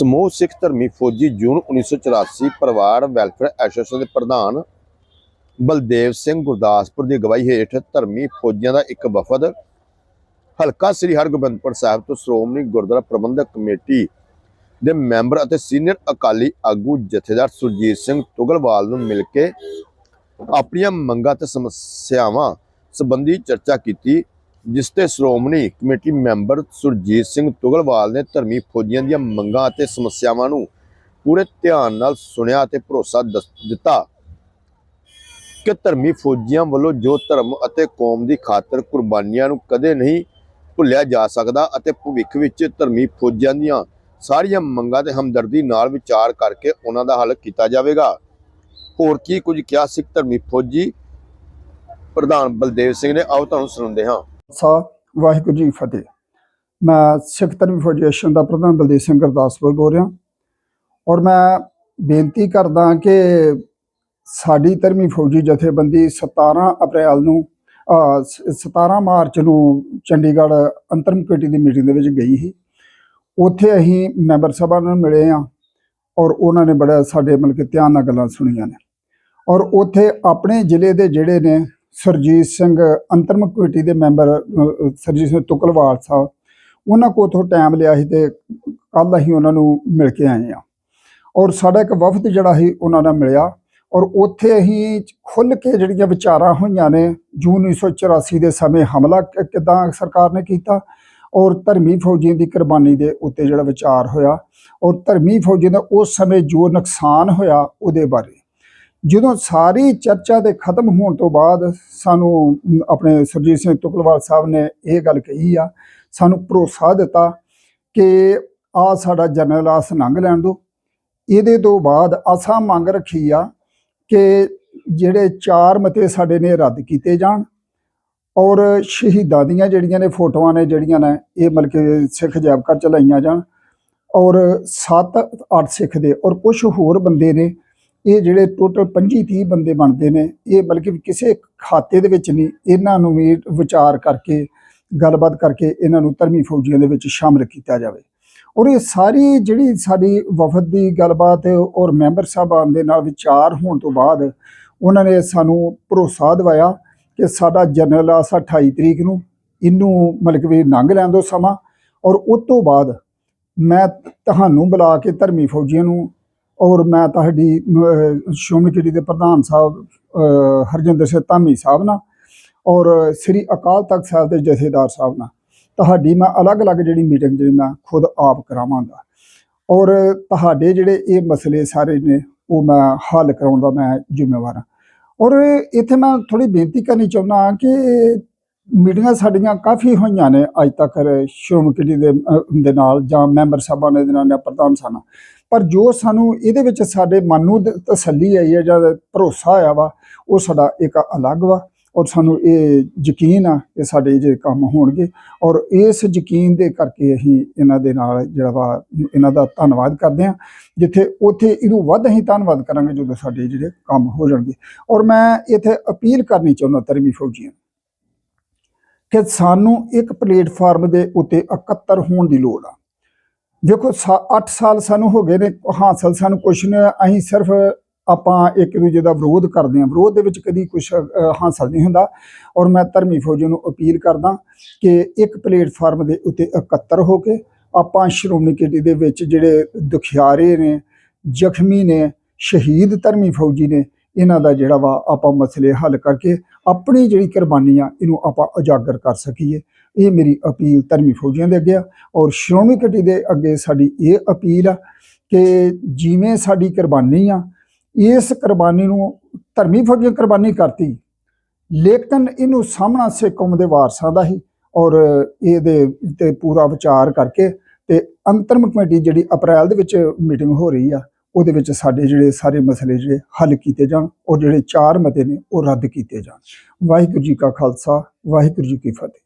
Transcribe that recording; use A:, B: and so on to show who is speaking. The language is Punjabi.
A: ਸਮੂਹ ਸਿੱਖ ਧਰਮੀ ਫੌਜੀ ਜੂਨ 1984 ਪਰਿਵਾਰ ਵੈਲਫੇਅਰ ਐਸੋਸੀਏਸ਼ਨ ਦੇ ਪ੍ਰਧਾਨ ਬਲਦੇਵ ਸਿੰਘ ਗੁਰਦਾਸਪੁਰ ਦੀ ਅਗਵਾਈ ਹੇਠ ਧਰਮੀ ਫੌਜੀਆਂ ਦਾ ਇੱਕ ਵਫਦ ਹਲਕਾ ਸ੍ਰੀ ਹਰਗੋਬਿੰਦਪੁਰ ਸਾਹਿਬ ਤੋਂ ਸ਼੍ਰੋਮਣੀ ਗੁਰਦੁਆਰਾ ਪ੍ਰਬੰਧਕ ਕਮੇਟੀ ਦੇ ਮੈਂਬਰ ਅਤੇ ਸੀਨੀਅਰ ਅਕਾਲੀ ਆਗੂ ਜਥੇਦਾਰ ਸੁਰਜੀਤ ਸਿੰਘ ਤੁਗਲਵਾਲ ਨੂੰ ਮਿਲ ਕੇ ਆਪਣੀਆਂ ਮੰਗਾਂ ਤੇ ਸਮੱਸਿਆਵਾਂ ਸੰਬੰਧੀ ਚਰਚਾ ਕੀਤੀ। ਜਿਸ ਤੇ ਸ਼੍ਰੋਮਣੀ ਕਮੇਟੀ ਮੈਂਬਰ ਸੁਰਜੀਤ ਸਿੰਘ ਤੁਗਲਵਾਲ ਨੇ ਧਰਮੀ ਫੌਜੀਆਂ ਦੀਆਂ ਮੰਗਾਂ ਅਤੇ ਸਮੱਸਿਆਵਾਂ ਨੂੰ ਪੂਰੇ ਧਿਆਨ ਨਾਲ ਸੁਣਿਆ ਅਤੇ ਭਰੋਸਾ ਦੱਸ- ਦਿੱਤਾ ਕਿ ਧਰਮੀ ਫੌਜੀਆਂ ਵੱਲੋਂ ਜੋ ਧਰਮ ਅਤੇ ਕੌਮ ਦੀ ਖਾਤਰ ਕੁਰਬਾਨੀਆਂ ਨੂੰ ਕਦੇ ਨਹੀਂ ਭੁੱਲਿਆ ਜਾ ਸਕਦਾ ਅਤੇ ਭਵਿੱਖ ਵਿੱਚ ਧਰਮੀ ਫੌਜੀਆਂ ਦੀਆਂ ਸਾਰੀਆਂ ਮੰਗਾਂ ਤੇ ਹਮਦਰਦੀ ਨਾਲ ਵਿਚਾਰ ਕਰਕੇ ਉਹਨਾਂ ਦਾ ਹੱਲ ਕੀਤਾ ਜਾਵੇਗਾ। ਹੋਰ ਕੀ ਕੁਝ ਕਿਹਾ ਸਿੱਖ ਧਰਮੀ ਫੌਜੀ ਪ੍ਰਧਾਨ ਬਲਦੇਵ ਸਿੰਘ ਨੇ? ਆਓ ਤੁਹਾਨੂੰ ਸੁਣਾਉਂਦੇ ਹਾਂ।
B: ਸਾ ਵਾਹਿਗੁਰੂ ਜੀ ਫਤਿਹ। ਮੈਂ ਸਿੱਖ ਧਰਮ ਫੈਡਰੇਸ਼ਨ ਦਾ ਪ੍ਰਧਾਨ ਬਲਦੇਵ ਸਿੰਘ ਗੁਰਦਾਸਪੁਰ ਬੋਲ ਰਿਹਾ। ਔਰ ਮੈਂ ਬੇਨਤੀ ਕਰਦਾ ਕਿ ਸਾਡੀ ਧਰਮੀ ਫੌਜੀ ਜਥੇਬੰਦੀ 17 ਅਪ੍ਰੈਲ ਨੂੰ ਅਹ, 17 ਮਾਰਚ ਨੂੰ ਚੰਡੀਗੜ੍ਹ ਅੰਤਰਮ ਕਮੇਟੀ ਦੀ ਮੀਟਿੰਗ ਦੇ ਵਿੱਚ ਗਈ ਸੀ। ਉੱਥੇ ਅਸੀਂ ਮੈਂਬਰ ਸਭਾ ਨੂੰ ਮਿਲੇ ਆ ਔਰ ਉਹਨਾਂ ਨੇ ਬੜਾ ਸਾਡੇ ਮਤਲਬ ਕਿ ਧਿਆਨ ਨਾਲ ਗੱਲਾਂ ਸੁਣੀਆਂ ਨੇ। ਔਰ ਉੱਥੇ ਆਪਣੇ ਜ਼ਿਲ੍ਹੇ ਦੇ ਜਿਹੜੇ ਨੇ ਸਰਜੀਤ ਸਿੰਘ ਅੰਤਰਮ ਕਮੇਟੀ ਦੇ ਮੈਂਬਰ ਅਹ, ਸਰਜੀਤ ਸਿੰਘ ਤੁਕਲਵਾਲ ਸਾਹਿਬ ਉਹਨਾਂ ਕੋਲ ਤੋਂ ਟਾਈਮ ਲਿਆ ਸੀ ਤੇ ਕੱਲ ਅਸੀਂ ਉਹਨਾਂ ਨੂੰ ਮਿਲ ਕੇ ਆਏ ਆ ਔਰ ਸਾਡਾ ਇੱਕ ਵਫਦ ਜਿਹੜਾ ਸੀ ਉਹਨਾਂ ਨਾਲ ਮਿਲਿਆ। ਔਰ ਉੱਥੇ ਅਸੀਂ ਖੁੱਲ ਕੇ ਜਿਹੜੀਆਂ ਵਿਚਾਰਾਂ ਹੋਈਆਂ ਨੇ ਜੂਨ 1984 ਦੇ ਸਮੇਂ ਹਮਲਾ ਕਿ- ਕਿੱਦਾਂ ਸਰਕਾਰ ਨੇ ਕੀਤਾ ਔਰ ਧਰਮੀ ਫੌਜੀਆਂ ਦੀ ਕੁਰਬਾਨੀ ਦੇ ਉੱਤੇ ਜਿਹੜਾ ਵਿਚਾਰ ਹੋਇਆ ਔਰ ਧਰਮੀ ਫੌਜੀਆਂ ਦਾ ਉਸ ਸਮੇਂ ਜੋ ਨੁਕਸਾਨ ਹੋਇਆ ਉਹਦੇ ਬਾਰੇ। ਜਦੋਂ ਸਾਰੀ ਚਰਚਾ ਦੇ ਖਤਮ ਹੋਣ ਤੋਂ ਬਾਅਦ ਸਾਨੂੰ ਆਪਣੇ ਸੁਰਜੀਤ ਸਿੰਘ ਤੁਕਲਵਾਲ ਸਾਹਿਬ ਨੇ ਇਹ ਗੱਲ ਕਹੀ ਆ, ਸਾਨੂੰ ਭਰੋਸਾ ਦਿੱਤਾ ਕਿ ਆ ਸਾਡਾ ਜਨਰਲ ਆਸ ਲੰਘ ਲੈਣ ਦਿਓ ਇਹਦੇ ਤੋਂ ਬਾਅਦ ਅਸਾਂ ਮੰਗ ਰੱਖੀ ਆ ਕਿ ਜਿਹੜੇ ਚਾਰ ਮਤੇ ਸਾਡੇ ਨੇ ਰੱਦ ਕੀਤੇ ਜਾਣ ਔਰ ਸ਼ਹੀਦਾਂ ਦੀਆਂ ਜਿਹੜੀਆਂ ਨੇ ਫੋਟੋਆਂ ਨੇ ਜਿਹੜੀਆਂ ਨੇ, ਇਹ ਮਤਲਬ ਕਿ ਸਿੱਖ ਅਜਾਇਬ ਘਰ ਚ ਲਾਈਆਂ ਜਾਣ ਔਰ 7 8 ਸਿੱਖ ਦੇ ਔਰ ਕੁਝ ਹੋਰ ਬੰਦੇ ਨੇ ਇਹ ਜਿਹੜੇ ਟੋਟਲ 25 30 ਬੰਦੇ ਬਣਦੇ ਨੇ, ਇਹ ਬਲਕਿ ਕਿਸੇ ਖਾਤੇ ਦੇ ਵਿੱਚ ਨਹੀਂ, ਇਹਨਾਂ ਨੂੰ ਵੀ ਵਿਚਾਰ ਕਰਕੇ, ਗੱਲਬਾਤ ਕਰਕੇ ਇਹਨਾਂ ਨੂੰ ਧਰਮੀ ਫੌਜੀਆਂ ਦੇ ਵਿੱਚ ਸ਼ਾਮਲ ਕੀਤਾ ਜਾਵੇ। ਔਰ ਇਹ ਸਾਰੀ ਜਿਹੜੀ ਸਾਡੀ ਵਫਦ ਦੀ ਗੱਲਬਾਤ ਔਰ ਮੈਂਬਰ ਸਾਹਿਬਾਨ ਦੇ ਨਾਲ ਵਿਚਾਰ ਹੋਣ ਤੋਂ ਬਾਅਦ ਉਹਨਾਂ ਨੇ ਸਾਨੂੰ ਭਰੋਸਾ ਦਿਵਾਇਆ ਕਿ ਸਾਡਾ ਜਨਰਲ ਆਸਾ 28 ਤਰੀਕ ਨੂੰ, ਇਹਨੂੰ ਮਤਲਬ ਕਿ ਵੀ ਲੰਘ ਲੈਣ ਦਿਓ ਸਮਾਂ। ਔਰ ਉਸ ਤੋਂ ਬਾਅਦ ਮੈਂ ਤੁਹਾਨੂੰ ਬੁਲਾ ਕੇ ਧਰਮੀ ਫੌਜੀਆਂ ਨੂੰ ਔਰ ਮੈਂ ਤੁਹਾਡੀ ਸ਼੍ਰੋਮਣੀ ਕਮੇਟੀ ਦੇ ਪ੍ਰਧਾਨ ਸਾਹਿਬ ਹਰਜਿੰਦਰ ਸਿੰਘ ਧਾਮੀ ਸਾਹਿਬ ਨਾਲ ਔਰ ਸ੍ਰੀ ਅਕਾਲ ਤਖਤ ਸਾਹਿਬ ਦੇ ਜਥੇਦਾਰ ਸਾਹਿਬ ਨਾਲ। ਤੁਹਾਡੀ ਮੈਂ ਅਲੱਗ-ਅਲੱਗ ਜਿਹੜੀ ਮੀਟਿੰਗ ਜਿਹੜੀ ਮੈਂ ਖੁਦ ਆਪ ਕਰਾਵਾਂਗਾ। ਔਰ ਤੁਹਾਡੇ ਜਿਹੜੇ ਇਹ ਮਸਲੇ ਸਾਰੇ ਨੇ, ਉਹ ਮੈਂ ਹੱਲ ਕਰਾਉਣ ਦਾ ਮੈਂ ਜ਼ਿੰਮੇਵਾਰ ਹਾਂ। ਔਰ ਇੱਥੇ ਮੈਂ ਥੋੜੀ ਬੇਨਤੀ ਕਰਨੀ ਚਾਹੁੰਦਾ ਕਿ ਮੀਟਿੰਗਾਂ ਸਾਡੀਆਂ ਕਾਫੀ ਹੋਈਆਂ ਨੇ ਅੱਜ ਤੱਕ ਸ਼੍ਰੋਮਣੀ ਕਮੇਟੀ ਦੇ ਨਾਲ ਜਾਂ ਮੈਂਬਰ ਸਾਹਿਬਾਨ ਦੇ ਨਾਲ ਜਾਂ ਪ੍ਰਧਾਨ ਸਾਹਿਬ ਪਰ ਜੋ ਸਾਨੂੰ ਇਹਦੇ ਵਿੱਚ ਸਾਡੇ ਮਨ ਨੂੰ ਤਸੱਲੀ ਆਈ ਹੈ ਜਾਂ ਭਰੋਸਾ ਆਇਆ ਵਾ, ਉਹ ਸਾਡਾ ਇੱਕ ਅਲੱਗ ਵਾ ਔਰ ਸਾਨੂੰ ਇਹ ਯਕੀਨ ਆ ਕਿ ਸਾਡੇ ਜੇ ਕੰਮ ਹੋਣਗੇ ਔਰ ਇਸ ਯਕੀਨ ਦੇ ਕਰਕੇ ਅਸੀਂ ਇਹਨਾਂ ਦੇ ਨਾਲ ਜਿਹੜਾ ਵਾ, ਇਹਨਾਂ ਦਾ ਧੰਨਵਾਦ ਕਰਦੇ ਹਾਂ, ਜਿੱਥੇ ਉੱਥੇ ਇਹਨੂੰ ਵੱਧ ਅਸੀਂ ਧੰਨਵਾਦ ਕਰਾਂਗੇ ਜਦੋਂ ਸਾਡੇ ਜਿਹੜੇ ਕੰਮ ਹੋ ਜਾਣਗੇ। ਔਰ ਮੈਂ ਇੱਥੇ ਅਪੀਲ ਕਰਨੀ ਚਾਹੁੰਦਾ ਧਰਮੀ ਫੌਜੀਆਂ ਕਿ ਸਾਨੂੰ ਇੱਕ ਪਲੇਟਫਾਰਮ ਦੇ ਉੱਤੇ ਇਕੱਤਰ ਹੋਣ ਦੀ ਲੋੜ ਆ। ਦੇਖੋ 8 ਸਾਲ ਸਾਨੂੰ ਹੋ ਗਏ ਨੇ। ਹਾਸਲ ਸਾਨੂੰ ਕੁਛ ਨਹੀਂ ਅਸੀਂ ਸਿਰਫ ਆਪਾਂ ਇੱਕ ਦੂਜੇ ਦਾ ਵਿਰੋਧ ਕਰਦੇ ਹਾਂ। ਵਿਰੋਧ ਦੇ ਵਿੱਚ ਕਦੀ ਕੁਝ ਹਾਸਲ ਨਹੀਂ ਹੁੰਦਾ। ਔਰ ਮੈਂ ਧਰਮੀ ਫੌਜੀ ਨੂੰ ਅਪੀਲ ਕਰਦਾ ਕਿ ਇੱਕ ਪਲੇਟਫਾਰਮ ਦੇ ਉੱਤੇ ਇਕੱਤਰ ਹੋ ਕੇ ਆਪਾਂ ਸ਼੍ਰੋਮਣੀ ਕਮੇਟੀ ਦੇ ਵਿੱਚ ਜਿਹੜੇ ਦੁਖਿਆਰੇ ਨੇ, ਜ਼ਖਮੀ ਨੇ, ਸ਼ਹੀਦ ਧਰਮੀ ਫੌਜੀ ਨੇ, ਇਹਨਾਂ ਦਾ ਜਿਹੜਾ ਵਾ ਆਪਾਂ ਮਸਲੇ ਹੱਲ ਕਰਕੇ ਆਪਣੀ ਜਿਹੜੀ ਕੁਰਬਾਨੀ ਆ ਇਹਨੂੰ ਆਪਾਂ ਉਜਾਗਰ ਕਰ ਸਕੀਏ। ਇਹ ਮੇਰੀ ਅਪੀਲ ਧਰਮੀ ਫੌਜੀਆਂ ਦੇ ਅੱਗੇ ਆ ਔਰ ਸ਼੍ਰੋਮਣੀ ਕਮੇਟੀ ਦੇ ਅੱਗੇ ਸਾਡੀ ਇਹ ਅਪੀਲ ਆ ਕਿ ਜਿਵੇਂ ਸਾਡੀ ਕੁਰਬਾਨੀ ਆ, ਇਸ ਕੁਰਬਾਨੀ ਨੂੰ ਧਰਮੀ ਫੌਜੀਆਂ ਕੁਰਬਾਨੀ ਕਰਤੀ, ਲੇਕਿਨ ਇਹਨੂੰ ਸਾਹਮਣਾ ਸਿੱਖ ਕੌਮ ਦੇ ਵਾਰਸਾਂ ਦਾ ਹੀ ਔਰ ਇਹਦੇ ਤੇ ਪੂਰਾ ਵਿਚਾਰ ਕਰਕੇ ਤੇ ਅੰਤਰਮ ਕਮੇਟੀ ਜਿਹੜੀ ਅਪ੍ਰੈਲ ਦੇ ਵਿੱਚ ਮੀਟਿੰਗ ਹੋ ਰਹੀ ਆ, ਉਹਦੇ ਵਿੱਚ ਸਾਡੇ ਜਿਹੜੇ ਸਾਰੇ ਮਸਲੇ ਜਿਹੜੇ ਹੱਲ ਕੀਤੇ ਜਾਣ ਔਰ ਜਿਹੜੇ ਚਾਰ ਮਤੇ ਨੇ ਉਹ ਰੱਦ ਕੀਤੇ ਜਾਣ। ਵਾਹਿਗੁਰੂ ਜੀ ਕਾ ਖਾਲਸਾ, ਵਾਹਿਗੁਰੂ ਜੀ ਕੀ ਫਤਿਹ।